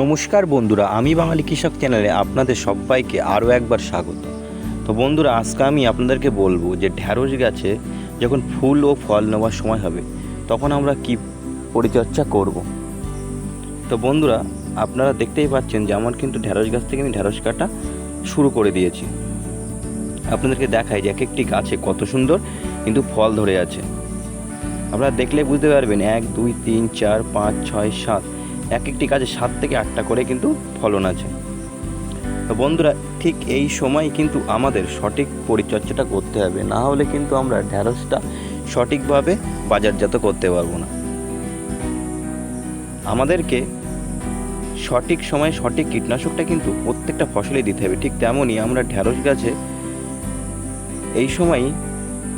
নমস্কার বন্ধুরা, আমি বাঙালি কৃষক চ্যানেলে আপনাদের সবাইকে আরও একবার স্বাগত। তো বন্ধুরা, আজকে আমি আপনাদেরকে বলব যে ঢ্যাঁড়স গাছে যখন ফুল ও ফল নেওয়ার সময় হবে, তখন আমরা কি পরিচর্যা করব। তো বন্ধুরা, আপনারা দেখতেই পাচ্ছেন যে আমার কিন্তু ঢ্যাঁড়স গাছ থেকে আমি ঢ্যাঁড়স কাটা শুরু করে দিয়েছি। আপনাদেরকে দেখাই যে এক একটি গাছে কত সুন্দর কিন্তু ফল ধরে আছে। আপনারা দেখলে বুঝতে পারবেন, এক, দুই, তিন, চার, পাঁচ, ছয়, সাত এক একটি গাছে সাত থেকে আটটা করে কিন্তু ফলন আছে। তো বন্ধুরা, ঠিক এই সময় কিন্তু আমাদের সঠিক পরিচর্যাটা করতে হবে। না হলে কিন্তু আমরা ঢ্যাঁড়সটা সঠিকভাবে বাজারজাত করতে পারব না। আমাদেরকে সঠিক সময়ে সঠিক কীটনাশকটা কিন্তু প্রত্যেকটা ফসলে দিতে হবে। ঠিক তেমনই আমরা ঢ্যাঁড়স গাছে এই সময়ই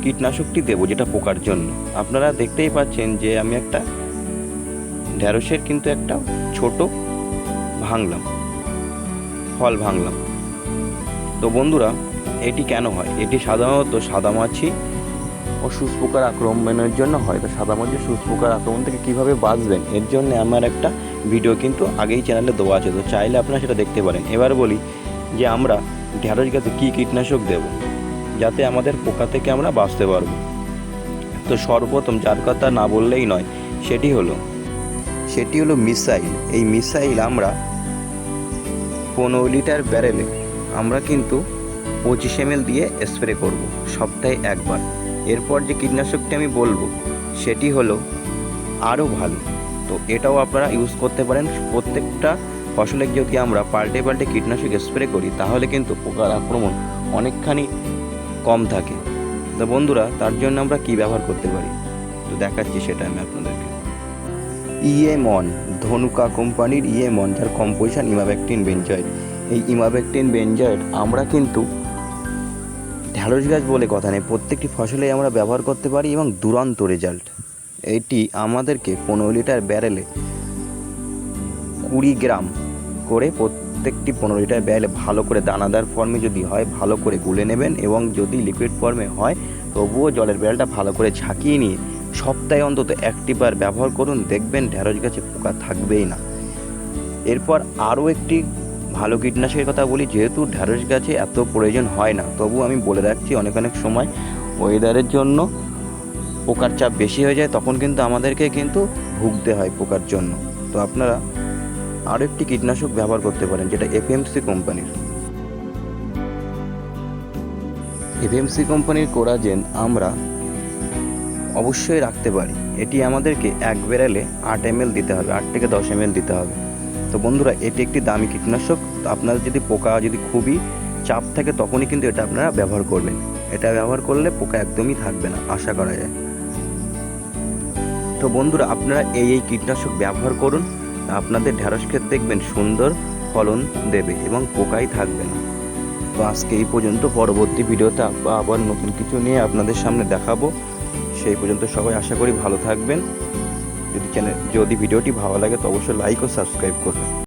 কীটনাশকটি দেবো যেটা পোকার জন্য। আপনারা দেখতেই পাচ্ছেন যে আমি একটা ঢ্যাঁড়সের কিন্তু একটা ছোট ভাঙলাম, ফল ভাঙলাম। তো বন্ধুরা, এটি কেন হয়? এটি সাধারণত সাদামাছি ও সুসপোকার আক্রমণের জন্য হয়। তো সাদামাছি সুসপোকার আক্রমণ থেকে কীভাবে বাঁচবেন? এর জন্য আমার একটা ভিডিও কিন্তু আগেই চ্যানেলে দেওয়া আছে। তো চাইলে আপনারা সেটা দেখতে পারেন। এবার বলি যে আমরা ঢ্যাঁড়স গাছে কী কীটনাশক দেব, যাতে আমাদের পোকা থেকে আমরা বাঁচতে পারব। তো সর্বপ্রথম, যার কথা না বললেই নয়, সেটি হলো সেটি হলো মিসাইল। এই মিসাইল আমরা পনেরো লিটার ব্যারেলে আমরা কিন্তু পঁচিশ এম দিয়ে স্প্রে করব সপ্তাহে একবার। এরপর যে কীটনাশকটি আমি বলব, সেটি হলো আরও ভালো। তো এটাও আপনারা ইউজ করতে পারেন। প্রত্যেকটা ফসলে যদি আমরা পাল্টে পাল্টে কীটনাশক স্প্রে করি, তাহলে কিন্তু পোকার আক্রমণ অনেকখানি কম থাকে। তো বন্ধুরা, তার জন্য আমরা কি ব্যবহার করতে পারি? তো দেখাচ্ছি সেটা আমি আপনাদেরকে। ইএমন ধনুকা কোম্পানির ইএমন যার কম্পোজিশন ইমাবেকটিন বেঞ্জয়েড। এই ইমাবেকটিন বেঞ্জয়েড আমরা কিন্তু ঢ্যাঁড়স গাছ বলে কথা নেই, প্রত্যেকটি ফসলে আমরা ব্যবহার করতে পারি এবং দুরন্ত রেজাল্ট এটি আমাদেরকে পনেরো লিটার ব্যারেলে কুড়ি গ্রাম করে প্রত্যেকটি পনেরো লিটার ব্যারেলে ভালো করে দানাদার ফর্মে যদি হয়, ভালো করে গুলে নেবেন এবং যদি লিকুইড ফর্মে হয়, তবুও জলের ব্যারেলটা ভালো করে ঝাঁকিয়ে নিয়ে সপ্তাহে অন্তত একটি বার ব্যবহার করুন, দেখবেন ঢ্যাঁড়স গাছে পোকা থাকবেই না। এরপর আরও একটি ভালো কীটনাশকের কথা বলি, যেহেতু ঢ্যাঁড়স গাছে এত প্রয়োজন হয় না, তবু আমি বলে রাখছি অনেক অনেক সময় ওয়েদারের জন্য পোকার চাপ বেশি হয়ে যায়, তখন কিন্তু আমাদেরকে কিন্তু ভুগতে হয় পোকার জন্য। তো আপনারা আরও একটি কীটনাশক ব্যবহার করতে পারেন, যেটা এফএমসি কোম্পানির। এফএমসি কোম্পানির কোরাজেন আমরা অবশ্যই রাখতে পারি। এটি আমাদেরকে এক বেড়ালে আট এম দিতে হবে, আট থেকে দশ এম দিতে হবে। তো বন্ধুরা, এটি একটি দামি কীটনাশক। তো আপনাদের যদি পোকা যদি খুবই চাপ থাকে, তখনই কিন্তু এটা আপনারা ব্যবহার করবেন। এটা ব্যবহার করলে পোকা একদমই থাকবে না, আশা করা যায়। তো বন্ধুরা, আপনারা এই এই কীটনাশক ব্যবহার করুন। আপনাদের ঢ্যাঁড়স ক্ষেত দেখবেন সুন্দর ফলন দেবে এবং পোকাই থাকবে না। তো আজকে এই পর্যন্ত। পরবর্তী ভিডিওতে আবার নতুন কিছু নিয়ে আপনাদের সামনে দেখাবো। সেই পর্যন্ত সবাই আশা করি ভালো থাকবেন। যদি চ্যানেল যদি ভিডিওটি ভালো লাগে তো অবশ্যই লাইক ও সাবস্ক্রাইব করবেন।